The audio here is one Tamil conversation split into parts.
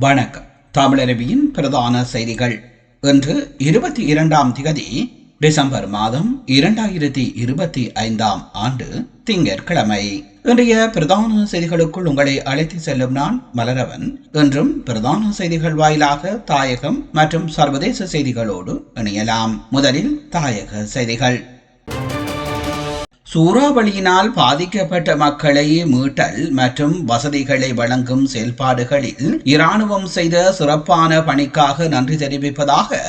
வணக்கம். தமிழரவியின் பிரதான செய்திகள். இன்று இருபத்தி இரண்டாம் திகதி டிசம்பர் மாதம் இரண்டாயிரத்தி இருபத்தி ஐந்தாம் ஆண்டு திங்கட்கிழமை. இன்றைய பிரதான செய்திகளுக்குள் உங்களை அழைத்து செல்லும் நான் மலரவன். என்றும் பிரதான செய்திகள் வாயிலாக தாயகம் மற்றும் சர்வதேச செய்திகளோடு இணையலாம். முதலில் தாயக செய்திகள். சூறாவளியினால் பாதிக்கப்பட்ட மக்களை மீட்டல் மற்றும் வசதிகளை வழங்கும் செயல்பாடுகளில் இராணுவம் செய்த சிறப்பான பணிக்காக நன்றி தெரிவிப்பதாக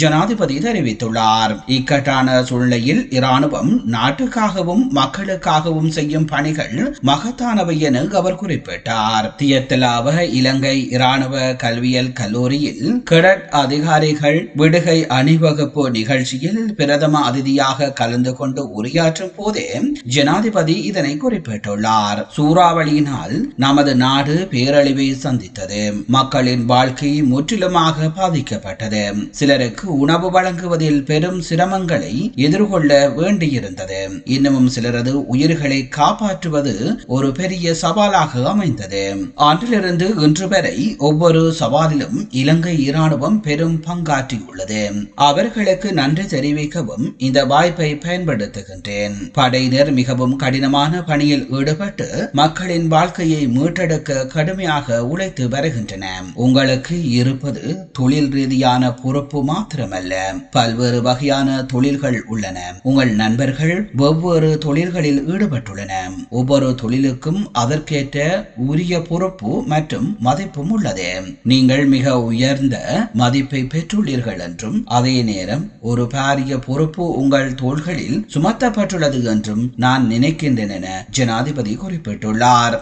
ஜனாதிபதி தெரிவித்துள்ளார். இக்கட்டான சூழ்நிலையில் இராணுவம் நாட்டுக்காகவும் மக்களுக்காகவும் செய்யும் பணிகள் மகத்தானவை என அவர் குறிப்பிட்டார். தியத்தலாவ இலங்கை இராணுவ கல்வியல் கல்லூரியில் கிடட் அதிகாரிகள் விடுகை அணிவகுப்பு நிகழ்ச்சியில் பிரதம அதிதியாக கலந்து கொண்டு உரையாற்றும் போதே ஜனாதிபதி இதனை குறிப்பிட்டுள்ளார். சூறாவளியினால் நமது நாடு பேரழிவை சந்தித்தது. மக்களின் வாழ்க்கை முற்றிலுமாக பாதிக்கப்பட்டது. சிலருக்கு உணவு வழங்குவதில் பெரும் சிரமங்களை எதிர்கொள்ள வேண்டியிருந்தது. இன்னமும் சிலரது உயிர்களை காப்பாற்றுவது ஒரு பெரிய சவாலாக அமைந்தது. அன்றிலிருந்து இன்று வரை ஒவ்வொரு சவாலிலும் இலங்கை இராணுவம் பெரும் பங்காற்றியுள்ளது. அவர்களுக்கு நன்றி தெரிவிக்கவும் இந்த வாய்ப்பை பயன்படுத்துகின்றேன். படையினர் மிகவும் கடினமான பணியில் ஈடுபட்டு மக்களின் வாழ்க்கையை மீட்டெடுக்க கடுமையாக உழைத்து வருகின்றன. உங்களுக்கு இருப்பது தொழில் ரீதியான பொறுப்பு மாத்திரமல்ல. பல்வேறு வகையான தொழில்கள் உள்ளன. உங்கள் நண்பர்கள் வெவ்வேறு தொழில்களில் ஈடுபட்டுள்ளன. ஒவ்வொரு தொழிலுக்கும் அதற்கேற்ற உரிய பொறுப்பு மற்றும் மதிப்பும் உள்ளது. நீங்கள் மிக உயர்ந்த மதிப்பை பெற்றுள்ளீர்கள் என்றும் அதே நேரம் ஒரு பாரிய பொறுப்பு உங்கள் தோள்களில் சுமத்தப்பட்டுள்ளது என்றும் நான் நினைக்கின்றேன் என ஜனாதிபதி குறிப்பிட்டுள்ளார்.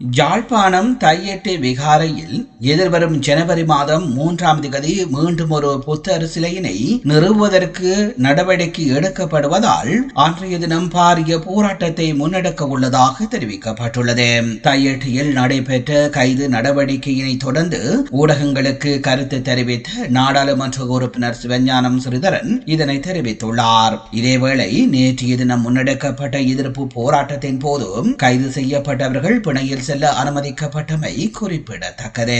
யாழ்ப்பாணம் தையெட்டு விகாரையில் எதிர்வரும் ஜனவரி மாதம் மூன்றாம் திகதி மீண்டும் ஒரு புத்தர் சிலையினை நிறுவுவதற்கு நடவடிக்கை எடுக்கப்படுவதால் அன்றைய தினம் பாரிய போராட்டத்தை முன்னெடுக்க உள்ளதாக தெரிவிக்கப்பட்டுள்ளது. தையெட்டியில் நடைபெற்ற கைது நடவடிக்கையினை தொடர்ந்து ஊடகங்களுக்கு கருத்து தெரிவித்த நாடாளுமன்ற உறுப்பினர் சிவஞானம் ஸ்ரீதரன் இதனை தெரிவித்துள்ளார். இதேவேளை நேற்றைய தினம் முன்னெடுக்கப்பட்ட எதிர்ப்பு போராட்டத்தின் போதும் கைது செய்யப்பட்டவர்கள் பிணையில் செல்ல அனுமதிக்கப்பட்டமை குறிப்பிடத்தக்கது.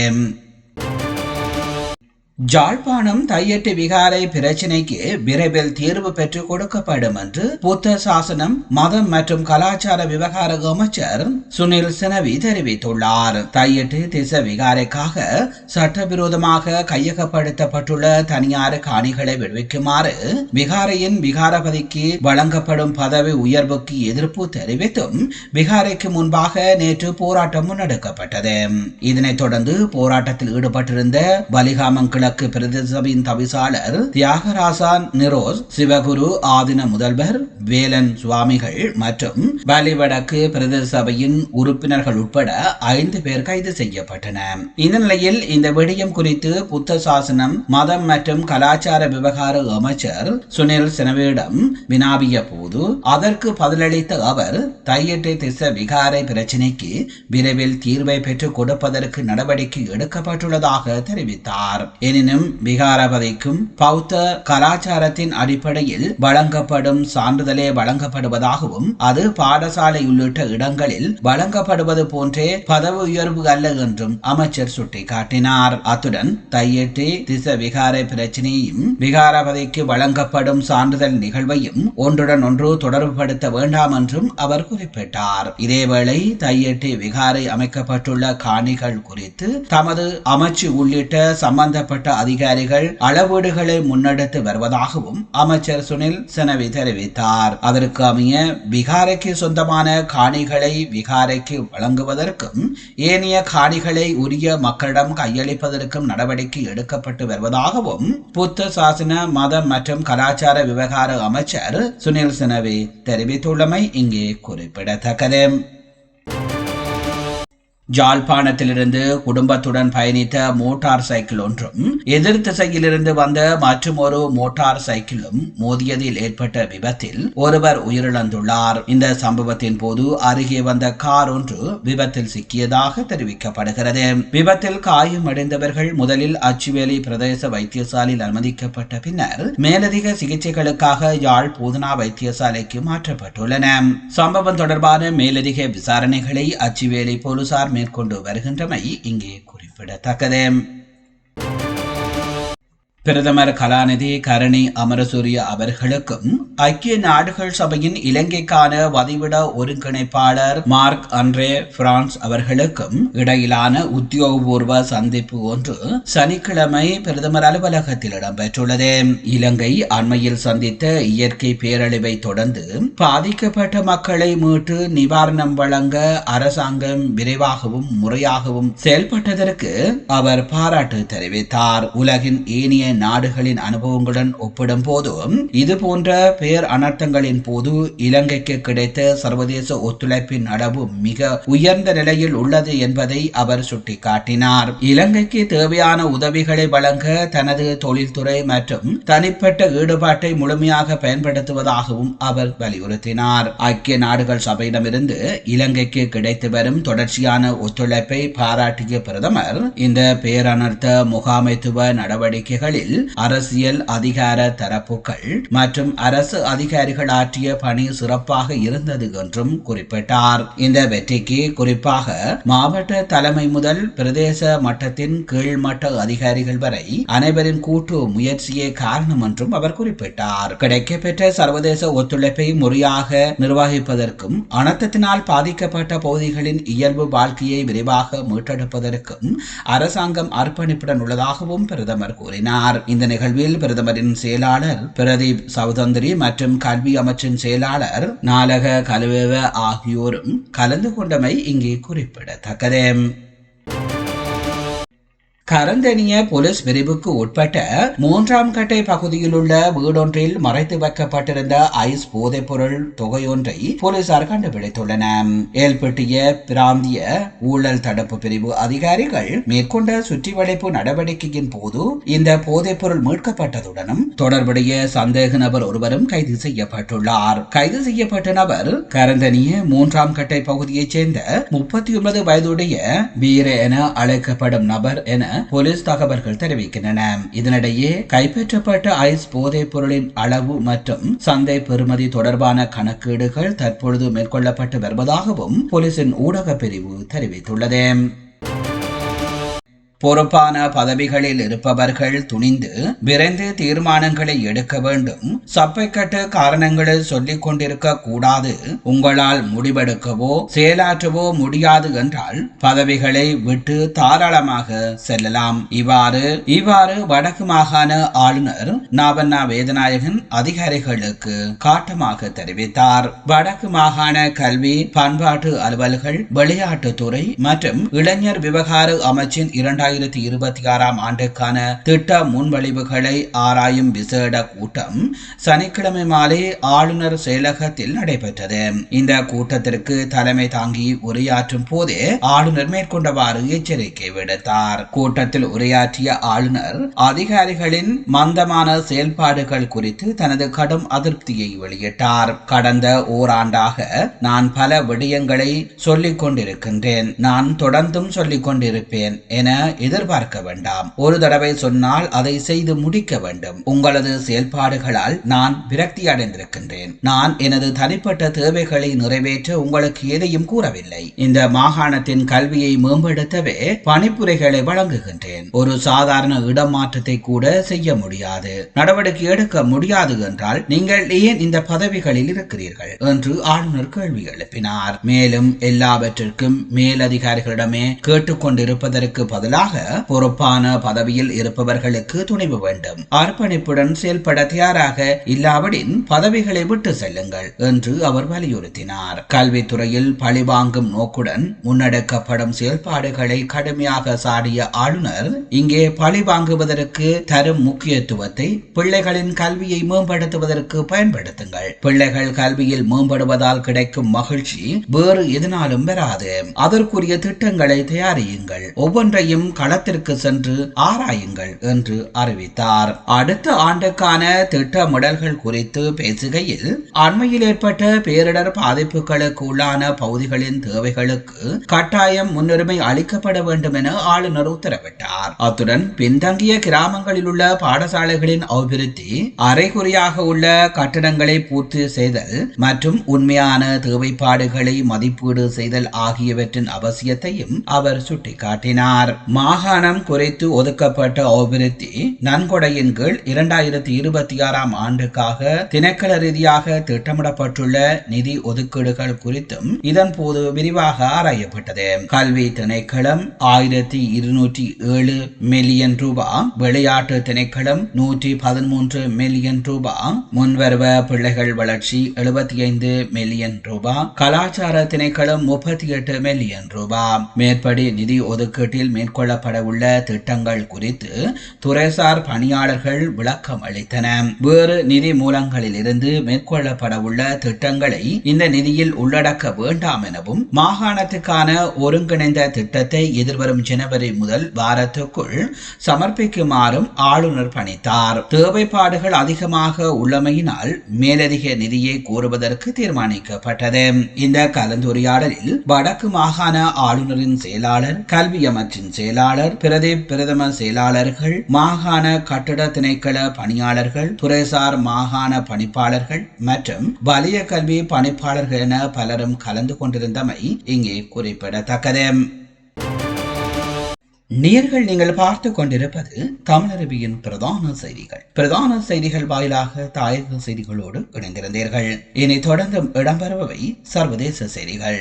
ஜாழ்ப்பாணம் தையட்டு விகாரை பிரச்சினைக்கு விரைவில் தீர்வு பெற்றுக் கொடுக்கப்படும் என்று புத்த சாசனம் மதம் மற்றும் கலாச்சார விவகார அமைச்சர் சுனில் சினவி தெரிவித்துள்ளார். தையட்டு திச விகாரைக்காக சட்டவிரோதமாக கையகப்படுத்தப்பட்டுள்ள தனியார் காணிகளை விடுவிக்குமாறு விகாரையின் விகாரபதிக்கு வழங்கப்படும் பதவி உயர்வுக்கு எதிர்ப்பு தெரிவித்தும் விகாரைக்கு முன்பாக நேற்று போராட்டம் முன்னெடுக்கப்பட்டது. இதனைத் தொடர்ந்து போராட்டத்தில் ஈடுபட்டிருந்த பலிகாமங்கிள கிழக்கு பிரதேச சபையின் தவிசாளர் தியாகராசான் நிரோஸ் சிவகுரு ஆதின முதல்வர் வேலன் சுவாமிகள் மற்றும் வலிவடக்கு பிரதேச சபையின் உறுப்பினர்கள் உட்பட ஐந்து பேர் கைது செய்யப்பட்டனர் இந்த நிலையில் இந்த விடயம் குறித்து புத்த சாசனம் மதம் மற்றும் கலாச்சார விவகார அமைச்சர் சுனில் சினவியிடம் வினாவிய போது அதற்கு பதிலளித்த அவர் தையட்டை திச விகாரை பிரச்சினைக்கு விரைவில் தீர்வை பெற்றுக் கொடுப்பதற்கு நடவடிக்கை எடுக்கப்பட்டுள்ளதாக தெரிவித்தார். எனினும் விகாரபதிக்கும் பௌத்த கலாச்சாரத்தின் அடிப்படையில் வழங்கப்படும் சான்றிதழே வழங்கப்படுவதாகவும் அது பாடசாலை உள்ளிட்ட இடங்களில் வழங்கப்படுவது போன்றே பதவி உயர்வு அல்ல என்றும் அமைச்சர் சுட்டிக்காட்டினார். அத்துடன் தையெட்டி திச விகார பிரச்சினையும் விகாரபதிக்கு வழங்கப்படும் சான்றிதழ் நிகழ்வையும் ஒன்றுடன் ஒன்று தொடர்புபடுத்த வேண்டாம் என்றும் அவர் குறிப்பிட்டார். இதேவேளை தையெட்டி விகாரை அமைக்கப்பட்டுள்ள காணிகள் குறித்து தமது அமைச்சு உள்ளிட்ட சம்பந்தப்பட்ட அதிகாரிகள் அளவீடுகளை முன்னெடுத்து வருவதாகவும் அமைச்சர் சுனில் செனவி தெரிவித்தார். அதற்கு அமைய விகாரைக்கு சொந்தமான காணிகளை விகாரைக்கு வழங்குவதற்கும் ஏனைய காணிகளை உரிய மக்களிடம் கையளிப்பதற்கும் நடவடிக்கை எடுக்கப்பட்டு வருவதாகவும் புத்த சாசன மதம் மற்றும் கலாச்சார விவகார அமைச்சர் சுனில் செனவி தெரிவித்துள்ளமை இங்கே குறிப்பிடத்தக்கது. ஜாழ்ப்பாணத்திலிருந்து குடும்பத்துடன் பயணித்த மோட்டார் சைக்கிள் ஒன்றும் எதிர் திசையிலிருந்து வந்த மற்றும் ஒரு மோட்டார் சைக்கிளும் மோதியதில் ஏற்பட்ட விபத்தில் ஒருவர் உயிரிழந்துள்ளார். இந்த சம்பவத்தின் போது அருகே வந்த கார் ஒன்று விபத்தில் சிக்கியதாக தெரிவிக்கப்படுகிறது. விபத்தில் காயமடைந்தவர்கள் முதலில் அச்சுவேலி பிரதேச வைத்தியசாலையில் அனுமதிக்கப்பட்ட பின்னர் மேலதிக சிகிச்சைகளுக்காக யாழ் பூதனா வைத்தியசாலைக்கு மாற்றப்பட்டுள்ளன. சம்பவம் தொடர்பான மேலதிக விசாரணைகளை அச்சுவேலி போலீசார் மேற்கொண்டு வருகின்றமை இங்கே குறிப்பிடத்தக்கது. பிரதமர் கலாநிதி கரணி அமரசூரிய அவர்களுக்கும் ஐக்கிய நாடுகள் சபையின் இலங்கைக்கான வதிவிட ஒருங்கிணைப்பாளர் மார்க் அண்ட்ரே பிரான்ஸ் அவர்களுக்கும் இடையிலான உத்தியோகபூர்வ சந்திப்பு ஒன்று சனிக்கிழமை பிரதமர் அலுவலகத்தில் இடம்பெற்றுள்ளது. இலங்கை அண்மையில் சந்தித்த இயற்கை பேரழிவை தொடர்ந்து பாதிக்கப்பட்ட மக்களை மீட்டு நிவாரணம் வழங்க அரசாங்கம் விரைவாகவும் முறையாகவும் செயல்பட்டதற்கு அவர் பாராட்டு தெரிவித்தார். உலகின் ஏனைய நாடுகளின் அனுபவங்களுடன் ஒப்பிடும் போது இது போன்ற பேர் அனர்த்தங்களின் போது இலங்கைக்கு கிடைத்த சர்வதேச ஒத்துழைப்பின் அளவு மிக உயர்ந்த நிலையில் உள்ளது என்பதை அவர் சுட்டிக்காட்டினார். இலங்கைக்கு தேவையான உதவிகளை வழங்க தனது தொழில்துறை மற்றும் தனிப்பட்ட ஈடுபாட்டை முழுமையாக பயன்படுத்துவதாகவும் அவர் வலியுறுத்தினார். ஐக்கிய நாடுகள் சபையிடமிருந்து இலங்கைக்கு கிடைத்து வரும் தொடர்ச்சியான ஒத்துழைப்பை பாராட்டிய பிரதமர் இந்த பேரனர்த்த முகாமைத்துவ நடவடிக்கைகளில் அரசியல் அதிகார தரப்புகள் மற்றும் அரசு அதிகாரிகள் ஆற்றிய பணி சிறப்பாக இருந்தது என்றும் குறிப்பிட்டார். இந்த வெற்றிக்கு குறிப்பாக மாவட்ட தலைமை முதல் பிரதேச மட்டத்தின் கீழ்மட்ட அதிகாரிகள் வரை அனைவரின் கூட்டு முயற்சியே காரணம் என்றும் அவர் குறிப்பிட்டார். கிடைக்கப்பெற்ற சர்வதேச ஒத்துழைப்பை முறையாக நிர்வகிப்பதற்கும் அனர்த்தத்தினால் பாதிக்கப்பட்ட பகுதிகளின் இயல்பு வாழ்க்கையை விரைவாக மீட்டெடுப்பதற்கும் அரசாங்கம் அர்ப்பணிப்புடன் உள்ளதாகவும் பிரதமர் கூறினார். இந்த நிகழ்வில் பிரதமரின் செயலாளர் பிரதீப் சௌதந்திரி மற்றும் கல்வி அமைச்சின் செயலாளர் நாலக கலுவேவ ஆகியோரும் கலந்து கொண்டமை இங்கே குறிப்பிடத்தக்கது. கரந்தனிய போலீஸ் பிரிவுக்கு உட்பட்ட மூன்றாம் கட்டை பகுதியில் உள்ள வீடொன்றில் மறைத்து வைக்கப்பட்டிருந்த ஐஸ் போதைப்பொருள் தொகையொன்றை போலீசார் கண்டுபிடித்துள்ளனர் ஏல்பட்டிய பிராந்திய ஊழல் தடுப்பு பிரிவு அதிகாரிகள் மேற்கொண்ட சுற்றிவளைப்பு நடவடிக்கையின் போது இந்த போதைப்பொருள் மீட்கப்பட்டதுடனும் தொடர்புடைய சந்தேக நபர் ஒருவரும் கைது செய்யப்பட்டுள்ளார். கைது செய்யப்பட்ட நபர் கரந்தனிய மூன்றாம் கட்டை பகுதியைச் சேர்ந்த முப்பத்தி ஒன்பது வயதுடைய வீர என அழைக்கப்படும் நபர் என போலீஸ் தகவல்கள் தெரிவிக்கின்றன. இதனிடையே கைப்பற்றப்பட்ட ஐஸ் போதைப் பொருளின் அளவு மற்றும் சந்தை பெறுமதி தொடர்பான கணக்கீடுகள் தற்பொழுது மேற்கொள்ளப்பட்டு வருவதாகவும் போலீசின் ஊடக பிரிவு தெரிவித்துள்ளது. பொறுப்பான பதவிகளில் இருப்பவர்கள் துணிந்து விரைந்து தீர்மானங்களை எடுக்க வேண்டும். சப்பைக்கட்டு காரணங்களை சொல்லிக் கொண்டிருக்க கூடாது. உங்களால் முடிவெடுக்கவோ செயலாற்றவோ முடியாது என்றால் பதவிகளை விட்டு தாராளமாக செல்லலாம். இவ்வாறு இவ்வாறு வடக்கு மாகாண ஆளுநர் நாவண்ணா வேதநாயகன் அதிகாரிகளுக்கு காட்டமாக தெரிவித்தார். வடக்கு மாகாண கல்வி பண்பாட்டு அலுவல்கள் விளையாட்டுத்துறை மற்றும் இளைஞர் விவகார அமைச்சின் இரண்டாயிரத்தி இருபத்தி ஆறாம் ஆண்டுக்கான திட்ட முன்வழிவுகளை ஆராயும் விசேட கூட்டம் சனிக்கிழமை மாலை ஆளுநர் செயலகத்தில் நடைபெற்றது. இந்த கூட்டத்திற்கு தலைமை தாங்கி உரையாற்றும் போதே ஆளுநர் மேற்கொண்டவாறு எச்சரிக்கை விடுத்தார். கூட்டத்தில் உரையாற்றிய ஆளுநர் அதிகாரிகளின் மந்தமான செயல்பாடுகள் குறித்து தனது கடும் அதிருப்தியை வெளியிட்டார். கடந்த ஓராண்டாக நான் பல விடயங்களை சொல்லிக் கொண்டிருக்கின்றேன் நான் தொடர்ந்தும் சொல்லிக் கொண்டிருப்பேன் என எதிர்பார்க்க வேண்டாம். ஒரு தடவை சொன்னால் அதை செய்து முடிக்க வேண்டும். உங்களது செயல்பாடுகளால் நான் விரக்தி அடைந்திருக்கின்றேன். நான் எனது தனிப்பட்ட தேவைகளை நிறைவேற்ற உங்களுக்கு எதையும் கூறவில்லை. இந்த மாகாணத்தின் கல்வியை மேம்படுத்தவே பணிப்புரைகளை வழங்குகின்றேன். ஒரு சாதாரண இடமாற்றத்தை கூட செய்ய முடியாது. நடவடிக்கை எடுக்க முடியாது என்றால் நீங்கள் ஏன் இந்த பதவிகளில் இருக்கிறீர்கள்? என்று ஆளுநர் கேள்வி எழுப்பினார். மேலும் எல்லாவற்றிற்கும் மேலதிகாரிகளிடமே கேட்டுக்கொண்டிருப்பதற்கு பதிலாக பொறுப்பான பதவியில் இருப்பவர்களுக்கு துணிவு வேண்டும். அர்ப்பணிப்புடன் செயல்பட தயாராக இல்லாவிடின் பதவிகளை விட்டு செல்லுங்கள் என்று அவர் வலியுறுத்தினார். கல்வித்துறையில் பழிவாங்கும் நோக்குடன் முன்னெடுக்கப்படும் செயல்பாடுகளை கடுமையாக சாடிய ஆளுநர் இங்கே பழி வாங்குவதற்கு தரும் முக்கியத்துவத்தை பிள்ளைகளின் கல்வியை மேம்படுத்துவதற்கு பயன்படுத்துங்கள். பிள்ளைகள் கல்வியில் மேம்படுவதால் கிடைக்கும் மகிழ்ச்சி வேறு எதனாலும் பெறாது அதற்குரிய திட்டங்களை தயாரியுங்கள். ஒவ்வொன்றையும் களத்திற்கு சென்று ஆராயுங்கள் என்று அறிவித்தார். அடுத்த ஆண்டுக்கான திட்டமிடல்கள் குறித்து பேசுகையில் அண்மையில் ஏற்பட்ட பேரிடர் பாதிப்புகளுக்கு உள்ளான பகுதிகளின் தேவைகளுக்கு கட்டாயம் முன்னுரிமை அளிக்கப்பட வேண்டும் என ஆளுநர் உத்தரவிட்டார். அத்துடன் பின்தங்கிய கிராமங்களில் உள்ள பாடசாலைகளின் அபிவிருத்தி அரைகுறையாக உள்ள கட்டடங்களை பூர்த்தி செய்தல் மற்றும் உண்மையான தேவைப்பாடுகளை மதிப்பீடு செய்தல் ஆகியவற்றின் அவசியத்தையும் அவர் சுட்டிக்காட்டினார். மாகாணம் குறித்து ஒதுக்கப்பட்ட அபிவிருத்தி நன்கொடையின் கீழ் இரண்டாயிரத்தி இருபத்தி ஆறாம் ஆண்டுக்காக திணைக்கள ரீதியாக திட்டமிடப்பட்டுள்ள நிதி ஒதுக்கீடுகள் குறித்தும் இதன் போது விரிவாக ஆராயப்பட்டது. கல்வி திணைக்களம் ஆயிரத்தி இருநூற்றி ஏழு மில்லியன் ரூபாய் விளையாட்டு திணைக்களம் நூற்றி பதிமூன்று மில்லியன் ரூபாய் முன்வருவ பிள்ளைகள் வளர்ச்சி எழுபத்தி ஐந்து மில்லியன் ரூபாய் கலாச்சார திணைக்களம் முப்பத்தி எட்டு மில்லியன் ரூபாய் மேற்படி நிதி ஒதுக்கீட்டில் மேற்கொள்ள உள்ள திட்டங்கள் குறித்து துறைசார் பணியாளர்கள் விளக்கம் அளித்தன. வேறு நிதி மூலங்களிலிருந்து மேற்கொள்ளப்படவுள்ள திட்டங்களை இந்த நிதியில் உள்ளடக்க வேண்டாம் எனவும் மாகாணத்துக்கான ஒருங்கிணைந்த திட்டத்தை எதிர்வரும் ஜனவரி முதல் வாரத்துக்குள் சமர்ப்பிக்குமாறும் ஆளுநர் பணித்தார். தேவைப்பாடுகள் அதிகமாக உள்ளமையினால் மேலதிக நிதியை கோருவதற்கு தீர்மானிக்கப்பட்டது. இந்த கலந்துரையாடலில் வடக்கு மாகாண ஆளுநரின் செயலாளர் கல்வி அமைச்சின் செயலாளர் பிரதி பிரதம செயலாளர்கள் மாகாண கட்டட திணைக்கள பணியாளர்கள் துறைசார் மாகாண பணிப்பாளர்கள் மற்றும் வலிய கல்வி பணிப்பாளர்கள் என பலரும் கலந்து கொண்டிருந்தமை இங்கே குறிப்பிடத்தக்கது. நேர்கள் நீங்கள் பார்த்து கொண்டிருப்பது தமிழருவியின் பிரதான செய்திகள். பிரதான செய்திகள் வாயிலாக தாயக செய்திகளோடு இணைந்திருந்தீர்கள். இனி தொடர்ந்தும் இடம்பெறுபவை சர்வதேச செய்திகள்.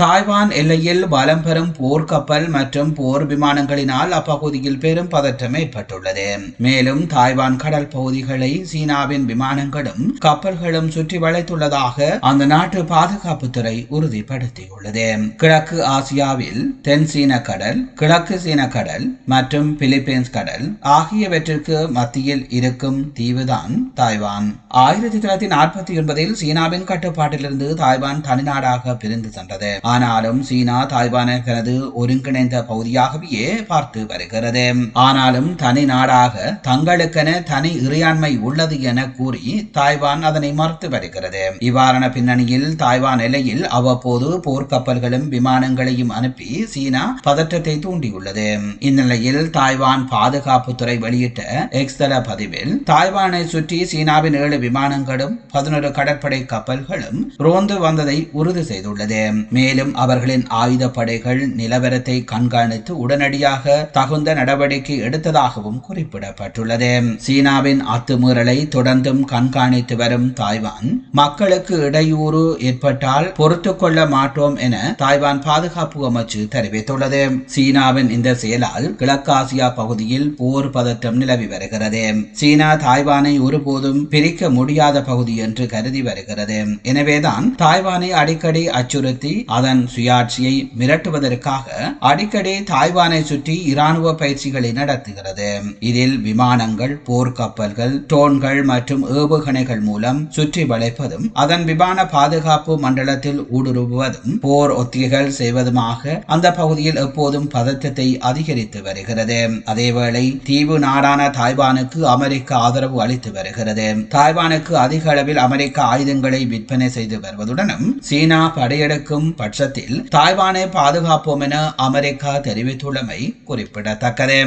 தாய்வான் எல்லையில் பலம் பெறும் போர்க்கப்பல் மற்றும் போர் விமானங்களினால் அப்பகுதியில் பெரும் பதற்றம் ஏற்பட்டுள்ளது. மேலும் தாய்வான் கடல் பகுதிகளை சீனாவின் விமானங்களும் கப்பல்களும் சுற்றி வளைத்துள்ளதாக அந்த நாட்டு பாதுகாப்புத்துறை உறுதிப்படுத்தியுள்ளது. கிழக்கு ஆசியாவில் தென் சீன கடல் கிழக்கு சீன கடல் மற்றும் பிலிப்பைன்ஸ் கடல் ஆகியவற்றிற்கு மத்தியில் இருக்கும் தீவுதான் தாய்வான். ஆயிரத்தி தொள்ளாயிரத்தி நாற்பத்தி ஒன்பதில் சீனாவின் கட்டுப்பாட்டிலிருந்து தாய்வான் தனிநாடாக பிரிந்து சென்றது. ஆனாலும் சீனா தாய்வானை தனது ஒருங்கிணைந்த பகுதியாகவே பார்த்து வருகிறது. ஆனாலும் தனி நாடாக தங்களுக்கென தனி இறையாண்மை உள்ளது என கூறி தாய்வான் அதனை மறுத்து வருகிறது. இவ்வாறான பின்னணியில் தாய்வான் எல்லையில் அவ்வப்போது போர்க்கப்பல்களும் விமானங்களையும் அனுப்பி சீனா பதற்றத்தை தூண்டியுள்ளது. இந்நிலையில் தாய்வான் பாதுகாப்புத்துறை வெளியிட்ட எக்ஸ்தல பதிவில் தாய்வானை சுற்றி சீனாவின் ஏழு விமானங்களும் பதினொரு கடற்படை கப்பல்களும் ரோந்து வந்ததை உறுதி செய்துள்ளது. மேலும் அவர்களின் ஆயுதப்படைகள் நிலவரத்தை கண்காணித்து உடனடியாக தகுந்த நடவடிக்கை எடுத்ததாகவும் குறிப்பிடப்பட்டுள்ளது. சீனாவின் அத்துமீறலை தொடர்ந்தும் கண்காணித்து வரும் தாய்வான் மக்களுக்கு இடையூறு ஏற்பட்டால் பொறுத்து கொள்ள மாட்டோம் என தாய்வான் பாதுகாப்பு அமைச்சு தெரிவித்துள்ளது. சீனாவின் இந்த செயலால் கிழக்காசியா பகுதியில் போர் பதற்றம் நிலவி வருகிறது. சீனா தாய்வானை ஒருபோதும் பிரிக்க முடியாத பகுதி என்று கருதி வருகிறது. எனவேதான் தாய்வானை அடிக்கடி அச்சுறுத்தி அதன் அதன் சுயாட்சியை மிரட்டுவதற்காக அடிக்கடி தாய்வானை சுற்றி இராணுவ பயிற்சிகளை நடத்துகிறது. இதில் விமானங்கள் போர்க்கப்பல்கள் டோன்கள் மற்றும் ஏவுகணைகள் மூலம் சுற்றி வளைப்பதும் அதன் விமான பாதுகாப்பு மண்டலத்தில் ஊடுருவுவதும் போர் ஒத்திகைகள் செய்வதுமாக அந்த பகுதியில் எப்போதும் பதற்றத்தை அதிகரித்து வருகிறது. அதேவேளை தீவு நாடான தாய்வானுக்கு அமெரிக்கா ஆதரவு அளித்து வருகிறது. தாய்வானுக்கு அதிக அளவில் அமெரிக்க ஆயுதங்களை விற்பனை செய்து வருவதுடனும் சீனா படையெடுக்கும் பட்சத்தில் தாய்வானை பாதுகாப்போம் என அமெரிக்கா தெரிவித்துள்ளமை குறிப்பிடத்தக்கது.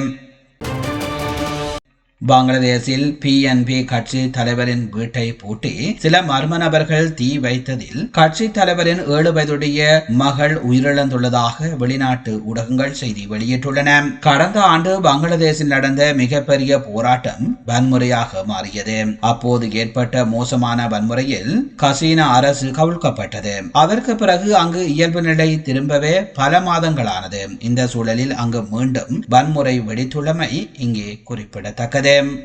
பங்களாதேஷில் பிஎன்பி கட்சி தலைவரின் வீட்டை பூட்டி சில மர்ம நபர்கள் தீ வைத்ததில் கட்சி தலைவரின் ஏழு வயதுடைய மகள் உயிரிழந்துள்ளதாக வெளிநாட்டு ஊடகங்கள் செய்தி வெளியிட்டுள்ளன. கடந்த ஆண்டு பங்களாதேஷில் நடந்த மிகப்பெரிய போராட்டம் வன்முறையாக மாறியது. அப்போது ஏற்பட்ட மோசமான வன்முறையில் கசீனா அரசு கவிழ்க்கப்பட்டது. அதற்கு பிறகு அங்கு இயல்பு நிலை திரும்பவே பல மாதங்களானது. இந்த சூழலில் அங்கு மீண்டும் வன்முறை வெடித்துள்ளமை இங்கே குறிப்பிடத்தக்கது. ähm,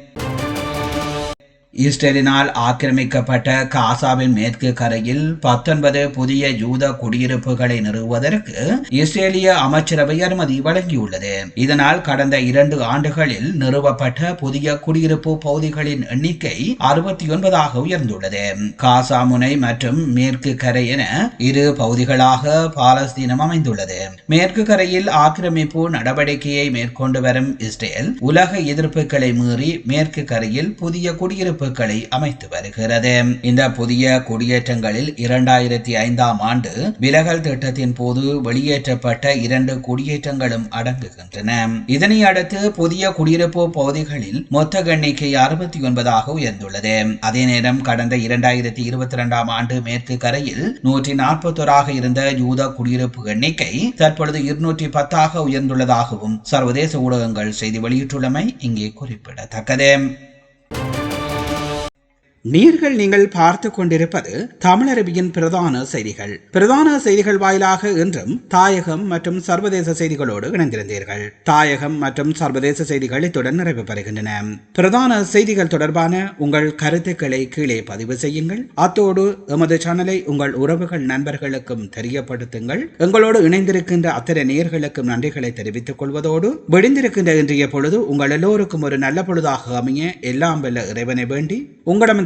இஸ்ரேலினால் ஆக்கிரமிக்கப்பட்ட காசாவின் மேற்கு கரையில் பத்தொன்பது புதிய யூத குடியிருப்புகளை நிறுவுவதற்கு இஸ்ரேலிய அமைச்சரவை அனுமதி வழங்கியுள்ளது. இதனால் கடந்த இரண்டு ஆண்டுகளில் நிறுவப்பட்ட புதிய குடியிருப்பு பகுதிகளின் எண்ணிக்கை அறுபத்தி ஒன்பதாக உயர்ந்துள்ளது. காசா முனை மற்றும் மேற்கு கரை என இரு பகுதிகளாக பாலஸ்தீனம் அமைந்துள்ளது. மேற்கு கரையில் ஆக்கிரமிப்பு நடவடிக்கையை மேற்கொண்டு வரும் இஸ்ரேல் உலக எதிர்ப்புகளை மீறி மேற்கு கரையில் புதிய குடியிருப்பு குடியிருப்புகளை அமைத்து வருகிறது. இந்த புதிய குடியேற்றங்களில் இரண்டாயிரத்தி ஐந்தாம் ஆண்டு விலகல் திட்டத்தின் போது வெளியேற்றப்பட்ட இரண்டு குடியேற்றங்களும் அடங்குகின்றன. இதனை அடுத்து புதிய குடியிருப்பு பகுதிகளில் மொத்த எண்ணிக்கை அறுபத்தி ஒன்பதாக உயர்ந்துள்ளது. அதே நேரம் கடந்த இரண்டாயிரத்தி இருபத்தி இரண்டாம் ஆண்டு மேற்கு கரையில் நூற்றி நாற்பத்தோராக இருந்த யூத குடியிருப்பு எண்ணிக்கை தற்பொழுது இருநூற்றி பத்தாக உயர்ந்துள்ளதாகவும் சர்வதேச ஊடகங்கள் செய்தி வெளியிட்டுள்ளமை இங்கே குறிப்பிடத்தக்கது. நீர்கள் நீங்கள் பார்த்து கொண்டிருப்பது தமிழரபியின் பிரதான செய்திகள். பிரதான செய்திகள் வாயிலாக இன்றும் தாயகம் மற்றும் சர்வதேச செய்திகளோடு இணைந்திருந்தீர்கள். தாயகம் மற்றும் சர்வதேச செய்திகள் இத்துடன் நிறைவு பெறுகின்றன. பிரதான செய்திகள் தொடர்பான உங்கள் கருத்துக்களை கீழே பதிவு செய்யுங்கள். அத்தோடு எமது சேனலை உங்கள் உறவுகள் நண்பர்களுக்கும் தெரியப்படுத்துங்கள். எங்களோடு இணைந்திருக்கின்ற அத்தனை நேர்களுக்கும் நன்றிகளை தெரிவித்துக் கொள்வதோடு விடிந்திருக்கின்ற இன்றைய பொழுது உங்கள் எல்லோருக்கும் ஒரு நல்ல பொழுதாக அமைய எல்லாம் வெல்ல இறைவனை வேண்டி உங்களிடம்